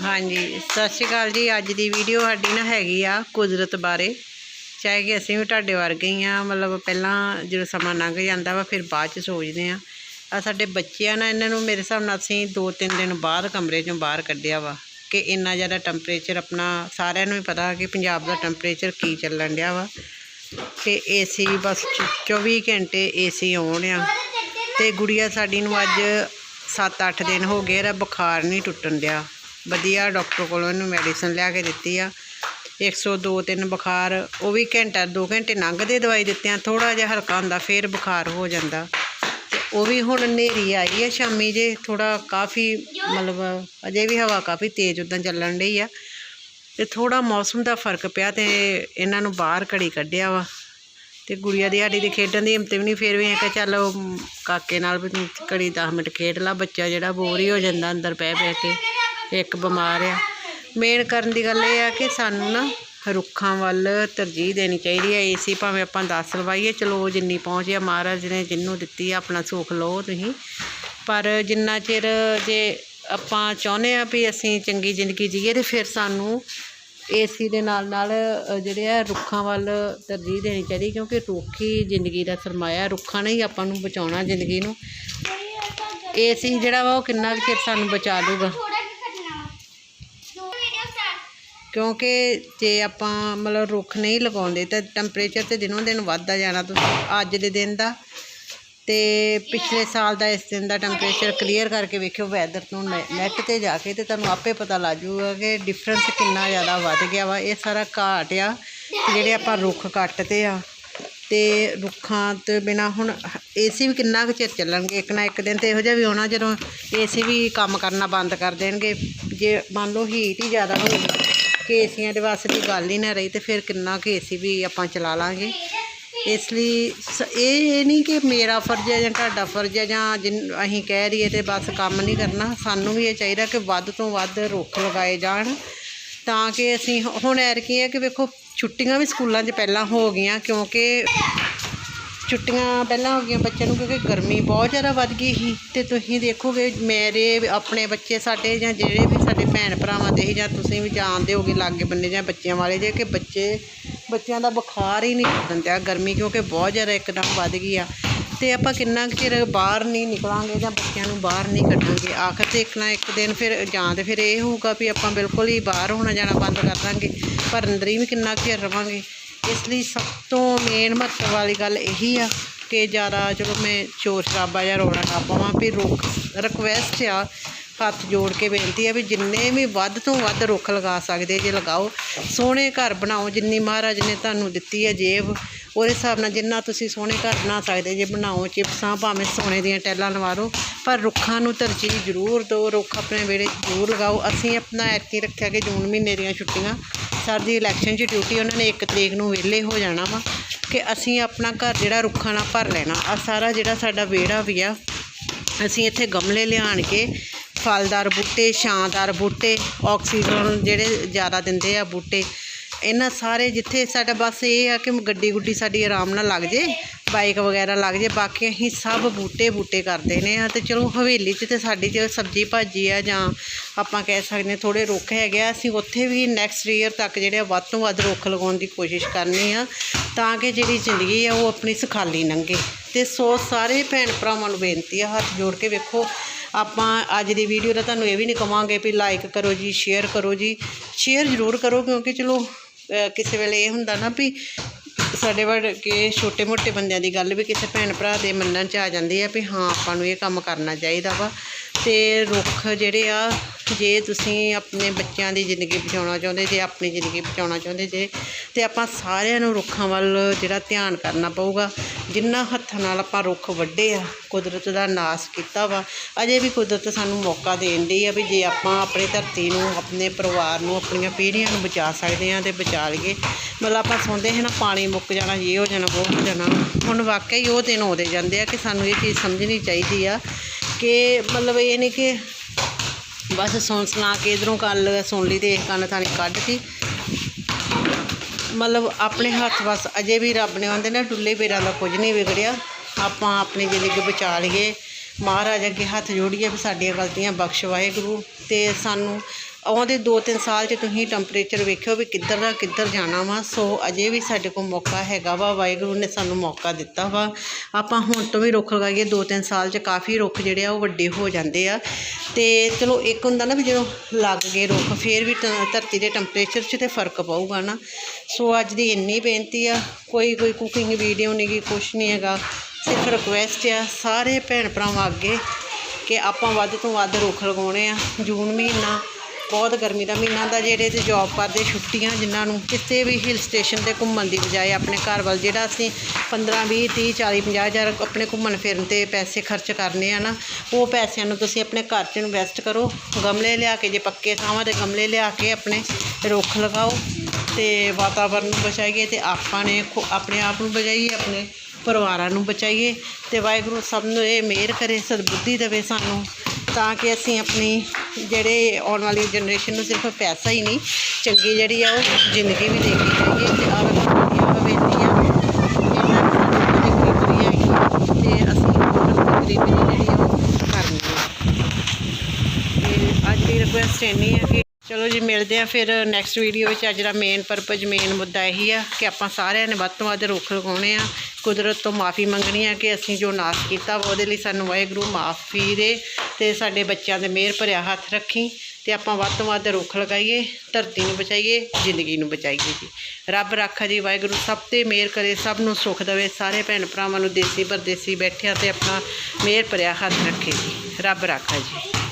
ਹਾਂਜੀ, ਸਤਿ ਸ਼੍ਰੀ ਅਕਾਲ ਜੀ। ਅੱਜ ਦੀ ਵੀਡੀਓ ਸਾਡੀ ਨਾ ਹੈਗੀ ਆ ਕੁਦਰਤ ਬਾਰੇ। ਚਾਹੇ ਕਿ ਅਸੀਂ ਵੀ ਤੁਹਾਡੇ ਵਰਗੇ ਹੀ ਆ, ਮਤਲਬ ਪਹਿਲਾਂ ਜਦੋਂ ਸਮਾਂ ਲੰਘ ਜਾਂਦਾ ਵਾ, ਫਿਰ ਬਾਅਦ ਚ ਸੋਚਦੇ ਆ। ਆ ਸਾਡੇ ਬੱਚੇ ਆ ਨਾ, ਇਹਨਾਂ ਨੂੰ ਮੇਰੇ ਹਿਸਾਬ ਨਾਲ ਅਸੀਂ 2-3 ਦਿਨ ਬਾਅਦ ਕਮਰੇ ਚੋਂ ਬਾਹਰ ਕੱਢਿਆ ਵਾ। ਕਿ ਇੰਨਾ ਜ਼ਿਆਦਾ ਟੈਂਪਰੇਚਰ ਆਪਣਾ, ਸਾਰਿਆਂ ਨੂੰ ਹੀ ਪਤਾ ਕਿ ਪੰਜਾਬ ਦਾ ਟੈਂਪਰੇਚਰ ਕੀ ਚੱਲਣ ਡਿਆ ਵਾ। ਤੇ ਏਸੀ ਬਸ ਚ- 24 ਘੰਟੇ ਏਸੀ ਆਉਣ ਆ। ਤੇ ਗੁੜੀਆ ਸਾਡੀ ਨੂੰ ਅੱਜ 7-8 ਦਿਨ ਹੋ ਗਏ, ਇਹਦਾ ਬੁਖਾਰ ਨਹੀਂ ਟੁੱਟਣ ਡਿਆ। ਵਧੀਆ ਡਾਕਟਰ ਕੋਲੋਂ ਇਹਨੂੰ ਮੈਡੀਸਨ ਲਿਆ ਕੇ ਦਿੱਤੀ ਆ। 102 3 ਬੁਖਾਰ, ਉਹ ਵੀ ਘੰਟਾ 2 ਘੰਟੇ ਲੰਘਦੇ ਦਵਾਈ ਦਿੱਤਿਆਂ ਥੋੜਾ ਜਿਹਾ ਹਲਕਾ ਹੁੰਦਾ, ਫੇਰ ਬੁਖਾਰ ਹੋ ਜਾਂਦਾ। ਤੇ ਉਹ ਵੀ ਹੁਣ ਹਨੇਰੀ ਆਈ ਹੈ ਸ਼ਾਮੀ ਜੇ ਥੋੜਾ ਕਾਫੀ ਮਤਲਬ ਅਜੇ ਵੀ ਹਵਾ ਕਾਫੀ ਤੇਜ਼ ਉਦਾਂ ਚੱਲਣ ਡਈ ਆ। ਤੇ ਥੋੜਾ ਮੌਸਮ ਦਾ ਫ਼ਰਕ ਪਿਆ ਤੇ ਇਹਨਾਂ ਨੂੰ ਬਾਹਰ ਘੜੀ ਕੱਢਿਆ ਵਾ। ਤੇ ਗੁੜੀਆ ਦੀ ਸਾਡੀ ਦੀ ਖੇਡਣ ਦੀ ਹਿੰਮਤ ਵੀ ਨਹੀਂ, ਫਿਰ ਵੀ ਇਹ ਕਿ ਚੱਲ ਕਾਕੇ ਨਾਲ ਵੀ ਘੜੀ 10 ਮਿੰਟ ਖੇਡ ਲਾ, ਬੱਚਾ ਜਿਹੜਾ ਬੋਰ ਹੀ ਹੋ ਜਾਂਦਾ ਅੰਦਰ ਪੈ ਬਹਿ ਕੇ। ਇੱਕ ਬਿਮਾਰ ਆ। ਮੇਨ ਕਰਨ ਦੀ ਗੱਲ ਇਹ ਆ ਕਿ ਸਾਨੂੰ ਨਾ ਰੁੱਖਾਂ ਵੱਲ ਤਰਜੀਹ ਦੇਣੀ ਚਾਹੀਦੀ ਹੈ ਏਸੀ ਭਾਵੇਂ ਆਪਾਂ 10 ਲਵਾਈਏ, ਚਲੋ ਜਿੰਨੀ ਪਹੁੰਚ ਆ, ਮਹਾਰਾਜ ਨੇ ਜਿੰਨੂੰ ਦਿੱਤੀ ਆ, ਆਪਣਾ ਸੁੱਖ ਲਓ ਤੁਸੀਂ। ਪਰ ਜਿੰਨਾ ਚਿਰ ਜੇ ਆਪਾਂ ਚਾਹੁੰਦੇ ਆ ਵੀ ਅਸੀਂ ਚੰਗੀ ਜ਼ਿੰਦਗੀ ਜੀਏ ਤੇ ਫਿਰ ਸਾਨੂੰ ਏਸੀ ਦੇ ਨਾਲ ਨਾਲ ਜਿਹੜੇ ਆ ਰੁੱਖਾਂ ਵੱਲ ਤਰਜੀਹ ਦੇਣੀ ਚਾਹੀਦੀ ਕਿਉਂਕਿ ਰੁੱਖ ਹੀ ਜ਼ਿੰਦਗੀ ਦਾ ਸਰਮਾਇਆ ਰੁੱਖਾਂ ਨੇ ਹੀ ਆਪਾਂ ਨੂੰ ਬਚਾਉਣਾ ਜ਼ਿੰਦਗੀ ਨੂੰ। ਏਸੀ ਜਿਹੜਾ ਵਾ ਉਹ ਕਿੰਨਾ ਕੁ ਚਿਰ ਸਾਨੂੰ ਬਚਾ ਲੂਗਾ ਥੋੜਾ ਕੀ ਕੱਟਣਾ ਵਾ ਦੋ ਵੀਡੀਓ ਸਟਾਰਟ ਕਿਉਂਕਿ ਜੇ ਆਪਾਂ ਮਤਲਬ ਰੁੱਖ ਨਹੀਂ ਲਗਾਉਂਦੇ ਤਾਂ ਟੈਂਪਰੇਚਰ ਤੇ ਦਿਨੋਂ ਦਿਨ ਵੱਧਦਾ ਜਾਣਾ ਤੁਸੀਂ ਅੱਜ ਦੇ ਦਿਨ ਦਾ। ਤੇ ਪਿਛਲੇ ਸਾਲ ਦਾ ਇਸ ਦਿਨ ਦਾ ਟੈਂਪਰੇਚਰ ਕਲੀਅਰ ਕਰਕੇ ਵੇਖਿਓ ਵੈਦਰ ਤੋਂ ਨੈਟ ਤੇ ਜਾ ਕੇ ਤੇ ਤੁਹਾਨੂੰ ਆਪੇ ਪਤਾ ਲੱਗ ਜਾਊਗਾ ਕਿ ਡਿਫਰੈਂਸ ਕਿੰਨਾ ਜ਼ਿਆਦਾ ਵੱਧ ਗਿਆ ਵਾ। ਇਹ ਸਾਰਾ ਘਾਟ ਆ ਤੇ ਜਿਹੜੇ ਆਪਾਂ ਰੁੱਖ ਕੱਟਦੇ ਆ ਤੇ ਰੁੱਖਾਂ ਤੋਂ ਬਿਨਾ ਹੁਣ ਏਸੀ ਵੀ ਕਿੰਨਾ ਕੁ ਚਿਰ ਚੱਲਣਗੇ? ਇੱਕ ਨਾ ਇੱਕ ਦਿਨ ਤੇ ਇਹੋ ਜਿਹਾ ਵੀ ਹੋਣਾ ਜਦੋਂ ਏਸੀ ਵੀ ਕੰਮ ਕਰਨਾ ਬੰਦ ਕਰ ਦੇਣਗੇ। ਜੇ ਮੰਨ ਲਓ ਹੀਟ ਹੀ ਜ਼ਿਆਦਾ ਹੋਈ ਕਿ ਏਸੀਆਂ ਦੇ ਵਾਸਤੇ ਦੀ ਗੱਲ ਹੀ ਨਾ ਰਹੀ ਤੇ ਫਿਰ ਕਿੰਨਾ ਕੁ ਏਸੀ ਵੀ ਆਪਾਂ ਚਲਾ ਲਾਂਗੇ। ਇਸ ਲਈ ਸ- ਇਹ ਇਹ ਨਹੀਂ ਕਿ ਮੇਰਾ ਫਰਜ਼ ਹੈ ਜਾਂ ਤੁਹਾਡਾ ਫਰਜ਼ ਹੈ ਜਾਂ ਜਿਨ ਅਸੀਂ ਕਹਿ ਰਹੀਏ ਤੇ ਬਸ ਕੰਮ ਨਹੀਂ ਕਰਨਾ। ਸਾਨੂੰ ਵੀ ਇਹ ਚਾਹੀਦਾ ਕਿ ਵੱਧ ਤੋਂ ਵੱਧ ਰੁੱਖ ਲਗਾਏ ਜਾਣ ਤਾਂ ਕਿ ਅਸੀਂ ਹੁਣ ਐਰ ਕੀ ਹੈ ਕਿ ਵੇਖੋ ਛੁੱਟੀਆਂ ਵੀ ਸਕੂਲਾਂ 'ਚ ਪਹਿਲਾਂ ਹੋ ਗਈਆਂ ਕਿਉਂਕਿ ਛੁੱਟੀਆਂ ਪਹਿਲਾਂ ਹੋ ਗਈਆਂ ਬੱਚਿਆਂ ਨੂੰ ਕਿਉਂਕਿ ਗਰਮੀ ਬਹੁਤ ਜ਼ਿਆਦਾ ਵੱਧ ਗਈ ਸੀ। ਤੇ ਤੁਸੀਂ ਦੇਖੋਗੇ ਮੇਰੇ ਆਪਣੇ ਬੱਚੇ ਸਾਡੇ ਜਾਂ ਜਿਹੜੇ ਵੀ ਸਾਡੇ ਭੈਣ ਭਰਾਵਾਂ ਦੇ ਸੀ ਜਾਂ ਤੁਸੀਂ ਵੀ ਜਾਣਦੇ ਹੋਗੇ ਲਾਗੇ ਬੰਨੇ ਜਾਂ ਬੱਚਿਆਂ ਵਾਲੇ ਜੇ ਕਿ ਬੱਚੇ, ਬੱਚਿਆਂ ਦਾ ਬੁਖਾਰ ਹੀ ਨਹੀਂ ਟੁੱਟਣ ਦਿਆ ਗਰਮੀ ਕਿਉਂਕਿ ਬਹੁਤ ਜ਼ਿਆਦਾ ਇੱਕਦਮ ਵੱਧ ਗਈ ਆ। ਤੇ ਆਪਾਂ ਕਿੰਨਾ ਕੁ ਚਿਰ ਬਾਹਰ ਨਹੀਂ ਨਿਕਲਾਂਗੇ ਜਾਂ ਬੱਚਿਆਂ ਨੂੰ ਬਾਹਰ ਨਹੀਂ ਕੱਢਾਂਗੇ? ਆਖਰ ਤੇ ਇੱਕ ਨਾ ਇੱਕ ਦਿਨ ਫਿਰ ਜਾਂ ਤੇ ਫਿਰ ਇਹ ਹੋਊਗਾ ਵੀ ਆਪਾਂ ਬਿਲਕੁਲ ਹੀ ਬਾਹਰ ਹੋਣਾ ਜਾਣਾ ਬੰਦ ਕਰ ਦਾਂਗੇ, ਪਰ ਅੰਦਰ ਹੀ ਵੀ ਕਿੰਨਾ ਕੁ ਚਿਰ ਰਵਾਂਗੇ? ਇਸ ਲਈ ਸਭ ਤੋਂ ਮੇਨ ਮਹੱਤਵ ਵਾਲੀ ਗੱਲ ਇਹੀ ਆ ਕਿ ਜ਼ਿਆਦਾ ਚਲੋ ਮੈਂ ਸ਼ੋਰ ਸ਼ਰਾਬਾ ਜਾਂ ਰੋਣਾ ਨਾ ਪਾਵਾਂ ਵੀ ਰੋਕ ਰਿਕਵੈਸਟ ਆ ਹੱਥ ਜੋੜ ਕੇ ਬੇਨਤੀ ਆ ਵੀ ਜਿੰਨੇ ਵੀ ਵੱਧ ਤੋਂ ਵੱਧ ਰੁੱਖ ਲਗਾ ਸਕਦੇ ਜੇ ਲਗਾਓ, ਸੋਹਣੇ ਘਰ ਬਣਾਓ, ਜਿੰਨੀ ਮਹਾਰਾਜ ਨੇ ਤੁਹਾਨੂੰ ਦਿੱਤੀ ਹੈ ਜੇਬ, ਉਹਦੇ ਹਿਸਾਬ ਨਾਲ ਜਿੰਨਾ ਤੁਸੀਂ ਸੋਹਣੇ ਘਰ ਬਣਾ ਸਕਦੇ ਜੇ ਬਣਾਓ, ਚਿਪਸਾਂ ਭਾਵੇਂ ਸੋਨੇ ਦੀਆਂ ਟੈਲਾਂ ਲਵਾ ਲਓ, ਪਰ ਰੁੱਖਾਂ ਨੂੰ ਤਰਜੀਹ ਜ਼ਰੂਰ ਦਿਓ, ਰੁੱਖ ਆਪਣੇ ਵਿਹੜੇ ਜ਼ਰੂਰ ਲਗਾਓ। ਅਸੀਂ ਆਪਣਾ ਐਤਕੀ ਰੱਖਿਆ ਕਿ ਜੂਨ ਮਹੀਨੇ ਦੀਆਂ ਛੁੱਟੀਆਂ, ਸਾਡੀ ਇਲੈਕਸ਼ਨ 'ਚ ਡਿਊਟੀ ਉਹਨਾਂ ਨੇ ਇੱਕ ਤਰੀਕ ਨੂੰ ਵਿਹਲੇ ਹੋ ਜਾਣਾ ਵਾ ਕਿ ਅਸੀਂ ਆਪਣਾ ਘਰ ਜਿਹੜਾ ਰੁੱਖਾਂ ਨਾਲ ਭਰ ਲੈਣਾ। ਆ ਸਾਰਾ ਜਿਹੜਾ ਸਾਡਾ ਵਿਹੜਾ ਵੀ ਆ, ਅਸੀਂ ਇੱਥੇ ਗਮਲੇ ਲਿਆਣ ਕੇ ਫਲਦਾਰ ਬੂਟੇ, ਛਾਂਦਾਰ ਬੂਟੇ ਆਕਸੀਜਨ ਜਿਹੜੇ ਜ਼ਿਆਦਾ ਦਿੰਦੇ ਆ ਬੂਟੇ। ਇਹਨਾਂ ਸਾਰੇ ਜਿੱਥੇ ਸਾਡਾ ਬਸ ਇਹ ਆ ਕਿ ਗੱਡੀ ਗੁੱਡੀ ਸਾਡੀ ਆਰਾਮ ਨਾਲ ਲੱਗ ਜੇ, ਬਾਈਕ ਵਗੈਰਾ ਲੱਗ ਜੇ, ਬਾਕੀ ਅਸੀਂ ਸਭ ਬੂਟੇ ਬੂਟੇ ਕਰਦੇ ਨੇ ਆ ਤੇ ਚਲੋ ਹਵੇਲੀ 'ਚ ਤੇ ਸਾਡੀ ਜੇ ਸਬਜ਼ੀ ਭਾਜੀ ਆ ਜਾਂ ਆਪਾਂ ਕਹਿ ਸਕਦੇ ਹਾਂ ਥੋੜੇ ਰੁੱਖ ਹੈਗੇ ਆ, ਅਸੀਂ ਉੱਥੇ ਵੀ ਨੈਕਸਟ ਈਅਰ ਤੱਕ ਜਿਹੜੇ ਆ ਵੱਧ ਤੋਂ ਵੱਧ ਰੁੱਖ ਲਗਾਉਣ ਦੀ ਕੋਸ਼ਿਸ਼ ਕਰਨੀ ਆ ਤਾਂ ਕਿ ਜਿਹੜੀ ਜ਼ਿੰਦਗੀ ਆ ਉਹ ਆਪਣੀ ਸੁਖਾਲੀ ਲੰਘੇ ਤੇ ਸੋ ਸਾਰੇ ਭੈਣ ਭਰਾਵਾਂ ਨੂੰ ਬੇਨਤੀ ਆ, ਹੱਥ ਜੋੜ ਕੇ ਵੇਖੋ ਆਪਾਂ ਅੱਜ ਦੀ ਵੀਡੀਓ ਦਾ ਤੁਹਾਨੂੰ ਇਹ ਵੀ ਨਹੀਂ ਕਵਾਂਗੇ ਵੀ ਲਾਈਕ ਕਰੋ ਜੀ ਸ਼ੇਅਰ ਕਰੋ ਜੀ। ਸ਼ੇਅਰ ਜ਼ਰੂਰ ਕਰੋ ਕਿਉਂਕਿ ਚਲੋ ਕਿਸੇ ਵੇਲੇ ਇਹ ਹੁੰਦਾ ਨਾ ਵੀ ਸਾਡੇ ਵੜ ਕੇ ਛੋਟੇ ਮੋਟੇ ਬੰਦਿਆਂ ਦੀ ਗੱਲ ਵੀ ਕਿਸੇ ਭੈਣ ਭਰਾ ਦੇ ਮੰਨਣ ਚ ਆ ਜਾਂਦੀ ਆ ਵੀ ਹਾਂ, ਆਪਾਂ ਨੂੰ ਇਹ ਕੰਮ ਕਰਨਾ ਚਾਹੀਦਾ ਵਾ। ਤੇ ਰੁੱਖ ਜਿਹੜੇ ਆ ਜੇ ਤੁਸੀਂ ਆਪਣੇ ਬੱਚਿਆਂ ਦੀ ਜ਼ਿੰਦਗੀ ਬਚਾਉਣਾ ਚਾਹੁੰਦੇ, ਜੇ ਆਪਣੀ ਜ਼ਿੰਦਗੀ ਬਚਾਉਣਾ ਚਾਹੁੰਦੇ ਜੇ, ਤਾਂ ਆਪਾਂ ਸਾਰਿਆਂ ਨੂੰ ਰੁੱਖਾਂ ਵੱਲ ਜਿਹੜਾ ਧਿਆਨ ਕਰਨਾ ਪਊਗਾ। ਜਿੰਨਾ ਹੱਥਾਂ ਨਾਲ ਆਪਾਂ ਰੁੱਖ ਵੱਢੇ ਆ, ਕੁਦਰਤ ਦਾ ਨਾਸ ਕੀਤਾ ਵਾ, ਅਜੇ ਵੀ ਕੁਦਰਤ ਸਾਨੂੰ ਮੌਕਾ ਦੇਣ ਦੀ ਆ ਵੀ ਜੇ ਆਪਾਂ ਆਪਣੀ ਧਰਤੀ ਨੂੰ, ਆਪਣੇ ਪਰਿਵਾਰ ਨੂੰ, ਆਪਣੀਆਂ ਪੀੜ੍ਹੀਆਂ ਨੂੰ ਬਚਾ ਸਕਦੇ ਆ ਤੇ ਬਚਾ ਲਈਏ। ਮਤਲਬ ਆਪਾਂ ਸੁਣਦੇ ਹਾਂ ਨਾ, ਪਾਣੀ ਮੁੱਕ ਜਾਣਾ ਇਹ ਹੋ ਜਾਣਾ ਉਹ ਹੋ ਜਾਣਾ। ਹੁਣ ਵਾਕਈ ਉਹ ਦਿਨ ਆਉਂਦੇ ਜਾਂਦੇ ਆ ਕਿ ਸਾਨੂੰ ਇਹ ਚੀਜ਼ ਸਮਝਣੀ ਚਾਹੀਦੀ ਆ ਕਿ ਮਤਲਬ ਇਹ ਨਹੀਂ ਕਿ ਬਸ ਸੁਣ ਸੁਣਾ ਕੇ ਇਧਰੋਂ ਗੱਲ ਸੁਣ ਲਈ ਤੇ ਇੱਕ ਕੰਨ ਥਾਣੀ ਕੱਢਤੀ ਮਤਲਬ ਆਪਣੇ ਹੱਥ ਬਸ ਅਜੇ ਵੀ ਰੱਬ ਨੇ ਆਂਦੇ ਨਾ ਡੁੱਲੇ ਪੇਰਾਂ ਦਾ ਕੁਝ ਨਹੀਂ ਵਿਗੜਿਆ। ਆਪਾਂ ਆਪਣੀ ਜ਼ਿੰਦਗੀ ਬਚਾ ਲਈਏ। ਮਹਾਰਾਜ ਅੱਗੇ ਹੱਥ ਜੋੜੀਏ ਵੀ ਸਾਡੀਆਂ ਗਲਤੀਆਂ ਬਖਸ਼ ਵਾਹਿਗੁਰੂ ਤੇ ਸਾਨੂੰ ਆਉਂਦੇ 2-3 ਸਾਲ 'ਚ ਤੁਸੀਂ ਟੈਂਪਰੇਚਰ ਵੇਖਿਓ ਵੀ ਕਿੱਧਰ ਦਾ ਕਿੱਧਰ ਜਾਣਾ ਵਾ। ਸੋ ਅਜੇ ਵੀ ਸਾਡੇ ਕੋਲ ਮੌਕਾ ਹੈਗਾ ਵਾ। ਵਾਹਿਗੁਰੂ ਨੇ ਸਾਨੂੰ ਮੌਕਾ ਦਿੱਤਾ ਵਾ। ਆਪਾਂ ਹੁਣ ਤੋਂ ਵੀ ਰੁੱਖ ਲਗਾਈਏ 2-3 ਸਾਲ 'ਚ ਕਾਫੀ ਰੁੱਖ ਜਿਹੜੇ ਆ, ਉਹ ਵੱਡੇ ਹੋ ਜਾਂਦੇ ਆ। ਤੇ ਚਲੋ, ਇੱਕ ਹੁੰਦਾ ਨਾ ਵੀ ਜਦੋਂ ਲੱਗ ਗਏ ਰੁੱਖ, ਫੇਰ ਵੀ ਧਰਤੀ ਦੇ ਟੈਂਪਰੇਚਰ 'ਚ ਤੇ ਫ਼ਰਕ ਪਊਗਾ ਨਾ। ਸੋ ਅੱਜ ਦੀ ਇੰਨੀ ਬੇਨਤੀ ਆ। ਕੋਈ ਕੋਈ ਕੁਕਿੰਗ ਵੀਡੀਓ ਨਹੀਂ ਗੀ, ਕੁਛ ਨਹੀਂ ਹੈਗਾ। ਸਿਰਫ ਰਿਕੁਐਸਟ ਆ ਸਾਰੇ ਭੈਣ ਭਰਾਵਾਂ ਅੱਗੇ ਕਿ ਆਪਾਂ ਵੱਧ ਤੋਂ ਵੱਧ ਰੁੱਖ ਲਗਾਉਣੇ ਆ। ਜੂਨ ਮਹੀਨਾ ਬਹੁਤ ਗਰਮੀ ਦਾ ਮਹੀਨਾ ਹੁੰਦਾ, ਜਿਹੜੇ ਤੇ ਜੌਬ ਕਰਦੇ ਛੁੱਟੀਆਂ ਜਿਨ੍ਹਾਂ ਨੂੰ ਕਿਸੇ ਵੀ ਹਿਲ ਸਟੇਸ਼ਨ ਤੇ ਘੁੰਮਣ ਦੀ ਬਜਾਏ ਆਪਣੇ ਘਰ ਵੱਲ, ਜਿਹੜਾ ਅਸੀਂ 15 20 30 40 50 ਹਜ਼ਾਰ ਆਪਣੇ ਘੁੰਮਣ ਫਿਰਨ ਤੇ ਪੈਸੇ ਖਰਚ ਕਰਨੇ ਆ ਨਾ, ਉਹ ਪੈਸਿਆਂ ਨੂੰ ਤੁਸੀਂ ਆਪਣੇ ਘਰ 'ਚ ਇਨਵੈਸਟ ਕਰੋ, ਗਮਲੇ ਲਿਆ ਕੇ ਜੇ ਪੱਕੇ ਥਾਵਾਂ 'ਤੇ ਗਮਲੇ ਲਿਆ ਕੇ ਆਪਣੇ ਰੁੱਖ ਲਗਾਓ ਤੇ ਵਾਤਾਵਰਨ ਨੂੰ ਬਚਾਈਏ ਤੇ ਆਪਾਂ ਨੇ ਖੁ- ਆਪਣੇ ਆਪ ਨੂੰ ਬਚਾਈਏ, ਆਪਣੇ ਪਰਿਵਾਰਾਂ ਨੂੰ ਬਚਾਈਏ ਤੇ ਵਾਹਿਗੁਰੂ ਸਭ ਨੂੰ ਇਹ ਮਿਹਰ ਕਰੇ, ਸਦਬੁੱਧੀ ਦੇਵੇ ਸਾਨੂੰ। ਤਾਂ ਕਿ ਅਸੀਂ ਆਪਣੀ ਜਿਹੜੇ ਆਉਣ ਵਾਲੀ ਜਨਰੇਸ਼ਨ ਨੂੰ ਸਿਰਫ ਪੈਸਾ ਹੀ ਨਹੀਂ, ਚੰਗੀ ਜਿਹੜੀ ਆ ਉਹ ਜ਼ਿੰਦਗੀ ਵੀ ਦੇ ਕੇ ਜਾਈਏ ਤੇ ਆਹ ਵਧੀਆ ਅਸੀਂ ਉਹਨਾਂ ਦੀ ਅੱਜ ਦੀ ਰਿਕੁਐਸਟ ਇੰਨੀ ਹੈ ਕਿ ਚਲੋ ਜੀ, ਮਿਲਦੇ ਆ ਫਿਰ ਨੈਕਸਟ ਵੀਡੀਓ ਵਿੱਚ। ਅੱਜ ਦਾ ਮੇਨ ਪਰਪਸ ਮੇਨ ਮੁੱਦਾ ਇਹੀ ਆ ਕਿ ਆਪਾਂ ਸਾਰਿਆਂ ਨੇ ਵੱਧ ਤੋਂ ਵੱਧ ਰੁੱਖ ਲਗਾਉਣੇ ਆ। ਕੁਦਰਤ ਤੋਂ ਮਾਫੀ ਮੰਗਣੀ ਹੈ ਕਿ ਅਸੀਂ ਜੋ ਨਾਸ਼ ਕੀਤਾ ਉਹਦੇ ਲਈ ਸਾਨੂੰ ਵਾਹਿਗੁਰੂ ਮਾਫੀ ਦੇ ਤੇ ਸਾਡੇ ਬੱਚਿਆਂ ਦੇ ਮਿਹਰ ਭਰਿਆ ਹੱਥ ਰੱਖੀ ਤੇ ਆਪਾਂ ਵੱਧ ਤੋਂ ਵੱਧ ਰੁੱਖ ਲਗਾਈਏ, ਧਰਤੀ ਨੂੰ ਬਚਾਈਏ, ਜ਼ਿੰਦਗੀ ਨੂੰ ਬਚਾਈਏ ਜੀ। ਰੱਬ ਰਾਖਾ ਜੀ, ਵਾਹਿਗੁਰੂ ਸਭ ਤੇ ਮਿਹਰ ਕਰੇ, ਸਭ ਨੂੰ ਸੁਖ ਦੇਵੇ, ਸਾਰੇ ਭੈਣ ਭਰਾਵਾਂ ਨੂੰ ਦੇਸੀ ਪਰਦੇਸੀ ਬੈਠਿਆਂ ਤੇ ਆਪਣਾ ਮਿਹਰ ਭਰਿਆ ਹੱਥ ਰੱਖੇ ਜੀ। ਰੱਬ ਰਾਖਾ ਜੀ।